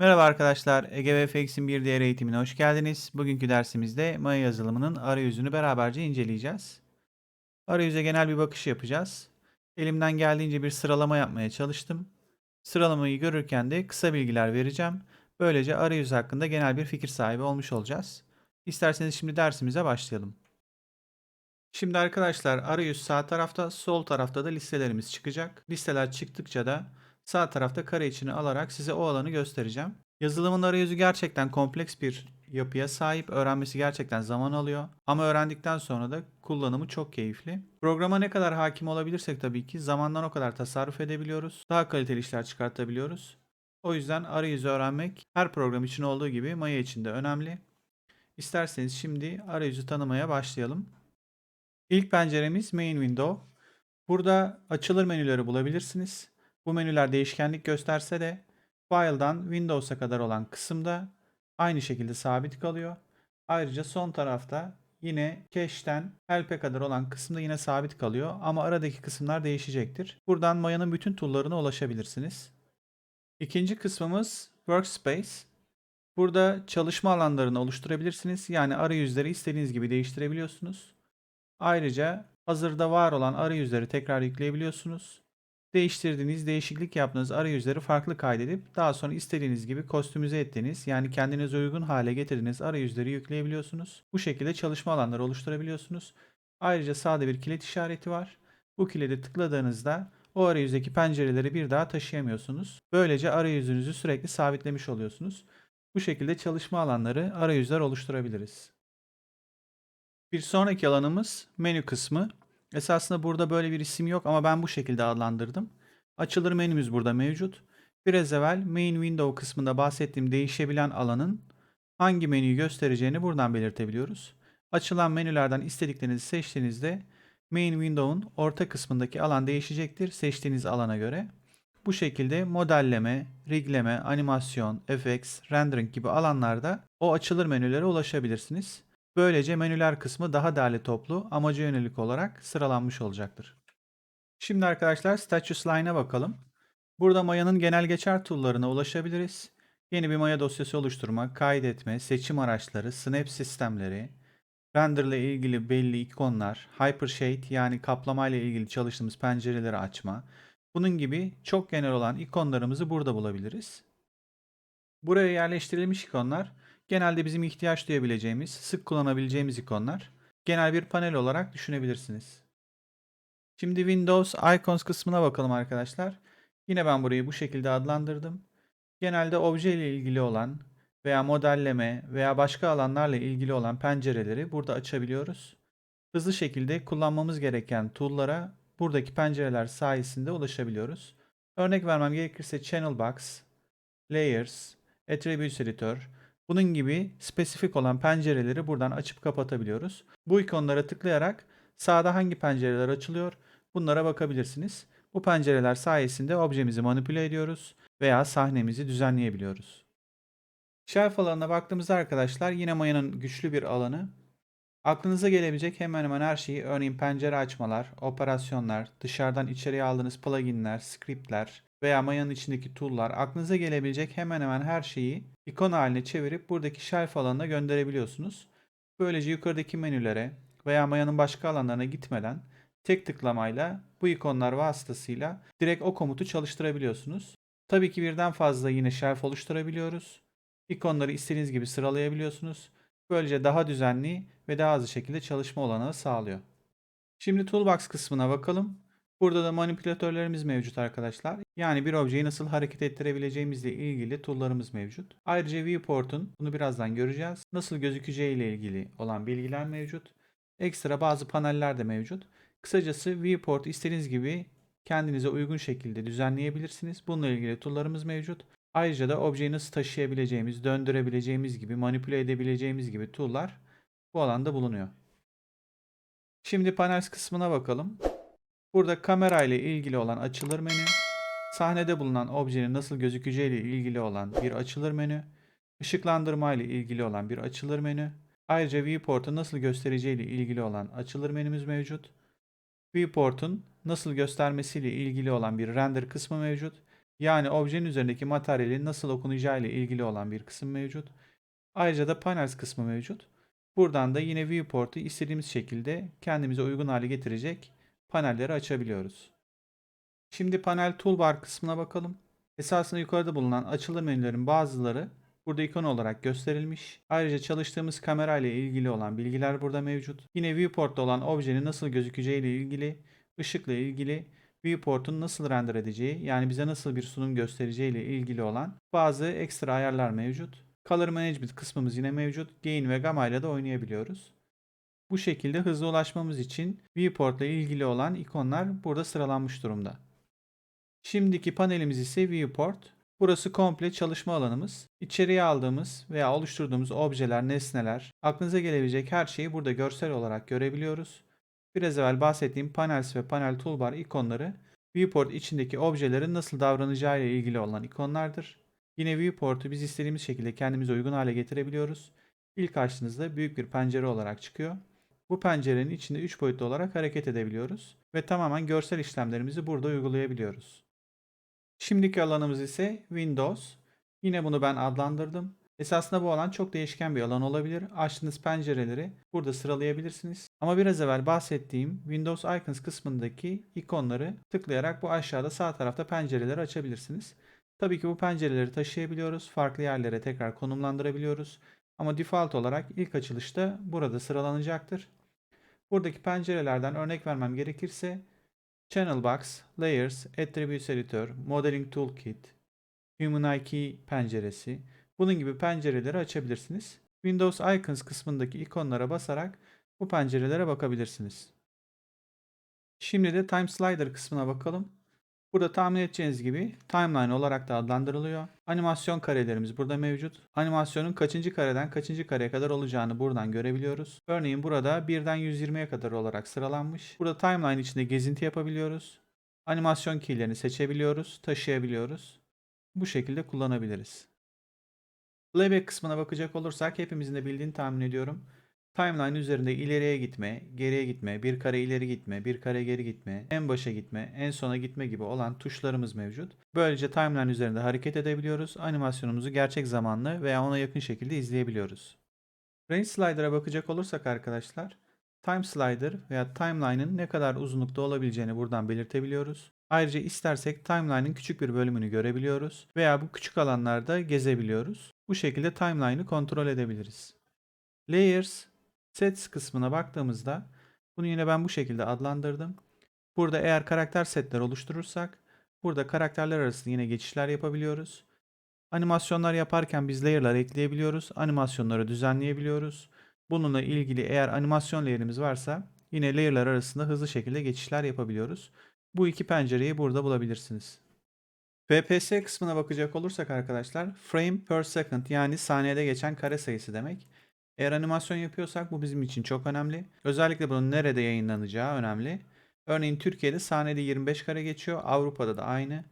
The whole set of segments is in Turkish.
Merhaba arkadaşlar, Ege VFX'in bir diğer eğitimine hoş geldiniz. Bugünkü dersimizde Maya yazılımının arayüzünü beraberce inceleyeceğiz. Arayüze genel bir bakış yapacağız. Elimden geldiğince bir sıralama yapmaya çalıştım. Sıralamayı görürken de kısa bilgiler vereceğim. Böylece arayüz hakkında genel bir fikir sahibi olmuş olacağız. İsterseniz şimdi dersimize başlayalım. Şimdi arkadaşlar arayüz sağ tarafta, sol tarafta da listelerimiz çıkacak. Listeler çıktıkça da sağ tarafta kare içini alarak size o alanı göstereceğim. Yazılımın arayüzü gerçekten kompleks bir yapıya sahip. Öğrenmesi gerçekten zaman alıyor. Ama öğrendikten sonra da kullanımı çok keyifli. Programa ne kadar hakim olabilirsek tabii ki zamandan o kadar tasarruf edebiliyoruz. Daha kaliteli işler çıkartabiliyoruz. O yüzden arayüzü öğrenmek her program için olduğu gibi Maya için de önemli. İsterseniz şimdi arayüzü tanımaya başlayalım. İlk penceremiz Main Window. Burada açılır menüleri bulabilirsiniz. Bu menüler değişkenlik gösterse de File'dan Windows'a kadar olan kısımda aynı şekilde sabit kalıyor. Ayrıca son tarafta yine Cache'ten Help'e kadar olan kısımda yine sabit kalıyor ama aradaki kısımlar değişecektir. Buradan Maya'nın bütün tool'larına ulaşabilirsiniz. İkinci kısmımız Workspace. Burada çalışma alanlarını oluşturabilirsiniz. Yani arayüzleri istediğiniz gibi değiştirebiliyorsunuz. Ayrıca hazırda var olan arayüzleri tekrar yükleyebiliyorsunuz. Değiştirdiğiniz, değişiklik yaptığınız arayüzleri farklı kaydedip daha sonra istediğiniz gibi kostümize ettiğiniz yani kendinize uygun hale getirdiğiniz arayüzleri yükleyebiliyorsunuz. Bu şekilde çalışma alanları oluşturabiliyorsunuz. Ayrıca sağda bir kilit işareti var. Bu kilidi tıkladığınızda o arayüzdeki pencereleri bir daha taşıyamıyorsunuz. Böylece arayüzünüzü sürekli sabitlemiş oluyorsunuz. Bu şekilde çalışma alanları, arayüzler oluşturabiliriz. Bir sonraki alanımız menü kısmı. Esasında burada böyle bir isim yok ama ben bu şekilde adlandırdım. Açılır menümüz burada mevcut. Biraz evvel main window kısmında bahsettiğim değişebilen alanın hangi menüyü göstereceğini buradan belirtebiliyoruz. Açılan menülerden istediklerinizi seçtiğinizde main window'un orta kısmındaki alan değişecektir seçtiğiniz alana göre. Bu şekilde modelleme, rigleme, animasyon, FX, rendering gibi alanlarda o açılır menülere ulaşabilirsiniz. Böylece menüler kısmı daha değerli toplu, amaca yönelik olarak sıralanmış olacaktır. Şimdi arkadaşlar Status Line'a bakalım. Burada Maya'nın genel geçer tool'larına ulaşabiliriz. Yeni bir Maya dosyası oluşturma, kaydetme, seçim araçları, snap sistemleri, render ile ilgili belli ikonlar, hypershade yani kaplama ile ilgili çalıştığımız pencereleri açma. Bunun gibi çok genel olan ikonlarımızı burada bulabiliriz. Buraya yerleştirilmiş ikonlar genelde bizim ihtiyaç duyabileceğimiz, sık kullanabileceğimiz ikonlar. Genel bir panel olarak düşünebilirsiniz. Şimdi Windows Icons kısmına bakalım arkadaşlar. Yine ben burayı bu şekilde adlandırdım. Genelde obje ile ilgili olan veya modelleme veya başka alanlarla ilgili olan pencereleri burada açabiliyoruz. Hızlı şekilde kullanmamız gereken tool'lara buradaki pencereler sayesinde ulaşabiliyoruz. Örnek vermem gerekirse Channel Box, Layers, Attributes Editor, bunun gibi spesifik olan pencereleri buradan açıp kapatabiliyoruz. Bu ikonlara tıklayarak sağda hangi pencereler açılıyor bunlara bakabilirsiniz. Bu pencereler sayesinde objemizi manipüle ediyoruz veya sahnemizi düzenleyebiliyoruz. Shelf alanına baktığımızda arkadaşlar yine Maya'nın güçlü bir alanı. Aklınıza gelebilecek hemen hemen her şeyi örneğin pencere açmalar, operasyonlar, dışarıdan içeriye aldığınız pluginler, scriptler veya Maya'nın içindeki tool'lar aklınıza gelebilecek hemen hemen her şeyi ikon haline çevirip buradaki shelf alanına gönderebiliyorsunuz. Böylece yukarıdaki menülere veya Maya'nın başka alanlarına gitmeden tek tıklamayla bu ikonlar vasıtasıyla direkt o komutu çalıştırabiliyorsunuz. Tabii ki birden fazla yine shelf oluşturabiliyoruz. İkonları istediğiniz gibi sıralayabiliyorsunuz. Böylece daha düzenli ve daha hızlı şekilde çalışma olanağı sağlıyor. Şimdi Toolbox kısmına bakalım. Burada da manipülatörlerimiz mevcut arkadaşlar. Yani bir objeyi nasıl hareket ettirebileceğimizle ilgili tool'larımız mevcut. Ayrıca viewport'un bunu birazdan göreceğiz. Nasıl gözükeceği ile ilgili olan bilgiler mevcut. Ekstra bazı paneller de mevcut. Kısacası viewport istediğiniz gibi kendinize uygun şekilde düzenleyebilirsiniz. Bununla ilgili tool'larımız mevcut. Ayrıca da objeyi nasıl taşıyabileceğimiz, döndürebileceğimiz gibi, manipüle edebileceğimiz gibi tool'lar bu alanda bulunuyor. Şimdi panels kısmına bakalım. Burada kamera ile ilgili olan açılır menü, sahnede bulunan objenin nasıl gözükeceği ile ilgili olan bir açılır menü, ışıklandırma ile ilgili olan bir açılır menü, ayrıca viewport'u nasıl göstereceği ile ilgili olan açılır menümüz mevcut. Viewport'un nasıl göstermesiyle ilgili olan bir render kısmı mevcut Yani objenin üzerindeki materyalin nasıl okunacağı ile ilgili olan bir kısım mevcut. Ayrıca da panels kısmı mevcut. Buradan da yine viewport'u istediğimiz şekilde kendimize uygun hale getirecek panelleri açabiliyoruz. Şimdi panel toolbar kısmına bakalım. Esasında yukarıda bulunan açılı menülerin bazıları burada ikon olarak gösterilmiş. Ayrıca çalıştığımız kamera ile ilgili olan bilgiler burada mevcut. Yine viewport'ta olan objenin nasıl gözükeceği ile ilgili, ışıkla ilgili, viewport'un nasıl render edeceği yani bize nasıl bir sunum göstereceği ile ilgili olan bazı ekstra ayarlar mevcut. Color Management kısmımız yine mevcut. Gain ve Gamma ile de oynayabiliyoruz. Bu şekilde hızlı ulaşmamız için viewport ile ilgili olan ikonlar burada sıralanmış durumda. Şimdiki panelimiz ise viewport. Burası komple çalışma alanımız. İçeriye aldığımız veya oluşturduğumuz objeler, nesneler, aklınıza gelebilecek her şeyi burada görsel olarak görebiliyoruz. Biraz evvel bahsettiğim panels ve panel toolbar ikonları viewport içindeki objelerin nasıl davranacağı ile ilgili olan ikonlardır. Yine viewport'u biz istediğimiz şekilde kendimize uygun hale getirebiliyoruz. İlk açtığınızda büyük bir pencere olarak çıkıyor. Bu pencerenin içinde 3 boyutlu olarak hareket edebiliyoruz ve tamamen görsel işlemlerimizi burada uygulayabiliyoruz. Şimdiki alanımız ise Windows. Yine bunu ben adlandırdım. Esasında bu alan çok değişken bir alan olabilir. Açtığınız pencereleri burada sıralayabilirsiniz. Ama biraz evvel bahsettiğim Windows Icons kısmındaki ikonları tıklayarak bu aşağıda sağ tarafta pencereleri açabilirsiniz. Tabii ki bu pencereleri taşıyabiliyoruz. Farklı yerlere tekrar konumlandırabiliyoruz. Ama default olarak ilk açılışta burada sıralanacaktır. Buradaki pencerelerden örnek vermem gerekirse Channel Box, Layers, Attributes Editor, Modeling Toolkit, Human IK penceresi, bunun gibi pencereleri açabilirsiniz. Windows Icons kısmındaki ikonlara basarak bu pencerelere bakabilirsiniz. Şimdi de Time Slider kısmına bakalım. Burada tahmin edeceğiniz gibi timeline olarak da adlandırılıyor. Animasyon karelerimiz burada mevcut. Animasyonun kaçıncı kareden kaçıncı kareye kadar olacağını buradan görebiliyoruz. Örneğin burada 1'den 120'ye kadar olarak sıralanmış. Burada timeline içinde gezinti yapabiliyoruz. Animasyon keylerini seçebiliyoruz, taşıyabiliyoruz. Bu şekilde kullanabiliriz. Playback kısmına bakacak olursak hepimizin de bildiğini tahmin ediyorum. Timeline üzerinde ileriye gitme, geriye gitme, bir kare ileri gitme, bir kare geri gitme, en başa gitme, en sona gitme gibi olan tuşlarımız mevcut. Böylece timeline üzerinde hareket edebiliyoruz. Animasyonumuzu gerçek zamanlı veya ona yakın şekilde izleyebiliyoruz. Range Slider'a bakacak olursak arkadaşlar, Time Slider veya Timeline'ın ne kadar uzunlukta olabileceğini buradan belirtebiliyoruz. Ayrıca istersek timeline'ın küçük bir bölümünü görebiliyoruz veya bu küçük alanlarda gezebiliyoruz. Bu şekilde timeline'ı kontrol edebiliriz. Layers, Sets kısmına baktığımızda bunu yine ben bu şekilde adlandırdım. Burada eğer karakter setler oluşturursak burada karakterler arasında yine geçişler yapabiliyoruz. Animasyonlar yaparken biz layer'lar ekleyebiliyoruz. Animasyonları düzenleyebiliyoruz. Bununla ilgili eğer animasyon layer'imiz varsa yine layer'lar arasında hızlı şekilde geçişler yapabiliyoruz. Bu iki pencereyi burada bulabilirsiniz. FPS kısmına bakacak olursak arkadaşlar frame per second yani saniyede geçen kare sayısı demek. Eğer animasyon yapıyorsak bu bizim için çok önemli. Özellikle bunun nerede yayınlanacağı önemli. Örneğin Türkiye'de saniyede 25 kare geçiyor. Avrupa'da da aynı.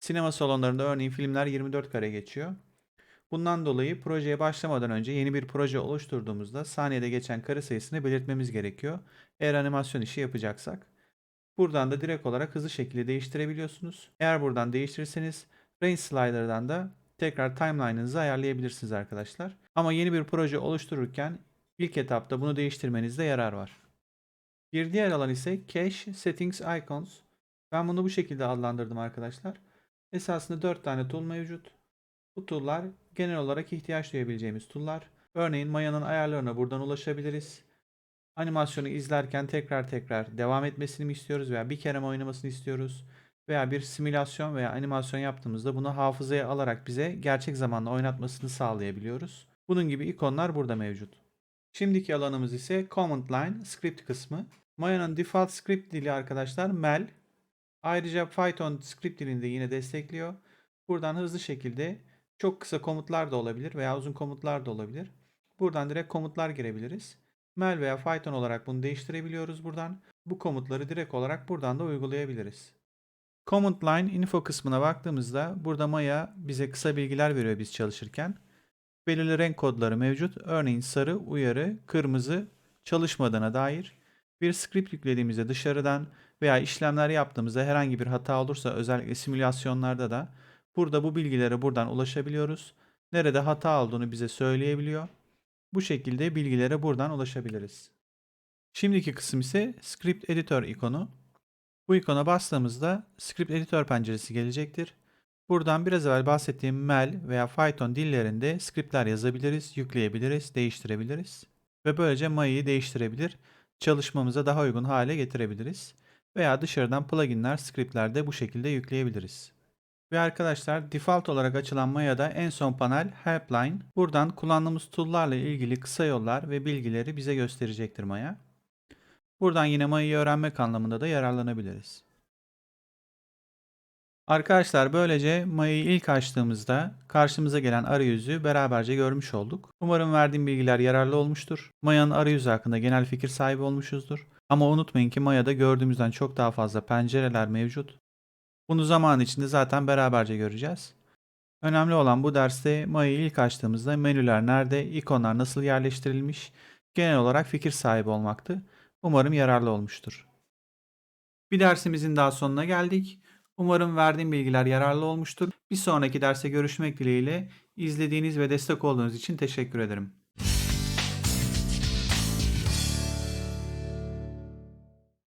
Sinema salonlarında örneğin filmler 24 kare geçiyor. Bundan dolayı projeye başlamadan önce yeni bir proje oluşturduğumuzda saniyede geçen kare sayısını belirtmemiz gerekiyor. Eğer animasyon işi yapacaksak. Buradan da direkt olarak hızlı şekilde değiştirebiliyorsunuz. Eğer buradan değiştirirseniz Range Slider'dan da tekrar timeline'ınızı ayarlayabilirsiniz arkadaşlar. Ama yeni bir proje oluştururken ilk etapta bunu değiştirmenizde yarar var. Bir diğer alan ise Cache Settings Icons. Ben bunu bu şekilde adlandırdım arkadaşlar. Esasında 4 tane tool mevcut. Bu tool'lar genel olarak ihtiyaç duyabileceğimiz tool'lar. Örneğin Maya'nın ayarlarına buradan ulaşabiliriz. Animasyonu izlerken tekrar tekrar devam etmesini mi istiyoruz veya bir kere mi oynamasını istiyoruz? Veya bir simülasyon veya animasyon yaptığımızda bunu hafızaya alarak bize gerçek zamanlı oynatmasını sağlayabiliyoruz. Bunun gibi ikonlar burada mevcut. Şimdiki alanımız ise Command Line script kısmı. Maya'nın default script dili arkadaşlar Mel. Ayrıca Python script dilini de yine destekliyor. Buradan hızlı şekilde çok kısa komutlar da olabilir veya uzun komutlar da olabilir. Buradan direkt komutlar girebiliriz. Mel veya Python olarak bunu değiştirebiliyoruz buradan. Bu komutları direkt olarak buradan da uygulayabiliriz. Command Line info kısmına baktığımızda burada Maya bize kısa bilgiler veriyor biz çalışırken. Belirli renk kodları mevcut. Örneğin sarı, uyarı, kırmızı çalışmadığına dair. Bir script yüklediğimizde dışarıdan veya işlemler yaptığımızda herhangi bir hata olursa özellikle simülasyonlarda da burada bu bilgilere buradan ulaşabiliyoruz. Nerede hata olduğunu bize söyleyebiliyor. Bu şekilde bilgilere buradan ulaşabiliriz. Şimdiki kısım ise Script Editor ikonu. Bu ikona bastığımızda Script Editor penceresi gelecektir. Buradan biraz evvel bahsettiğim Mel veya Python dillerinde scriptler yazabiliriz, yükleyebiliriz, değiştirebiliriz. Ve böylece Maya'yı değiştirebilir, çalışmamıza daha uygun hale getirebiliriz. Veya dışarıdan pluginler, scriptler de bu şekilde yükleyebiliriz. Ve arkadaşlar default olarak açılan Maya'da en son panel Helpline. Buradan kullandığımız tool'larla ilgili kısa yollar ve bilgileri bize gösterecektir Maya. Buradan yine Maya'yı öğrenmek anlamında da yararlanabiliriz. Arkadaşlar böylece Maya'yı ilk açtığımızda karşımıza gelen arayüzü beraberce görmüş olduk. Umarım verdiğim bilgiler yararlı olmuştur. Maya'nın arayüzü hakkında genel fikir sahibi olmuşuzdur. Ama unutmayın ki Maya'da gördüğümüzden çok daha fazla pencereler mevcut. Bunu zaman içinde zaten beraberce göreceğiz. Önemli olan bu derste Maya'yı ilk açtığımızda menüler nerede, ikonlar nasıl yerleştirilmiş, genel olarak fikir sahibi olmaktı. Umarım yararlı olmuştur. Bir dersimizin daha sonuna geldik. Umarım verdiğim bilgiler yararlı olmuştur. Bir sonraki derse görüşmek dileğiyle izlediğiniz ve destek olduğunuz için teşekkür ederim.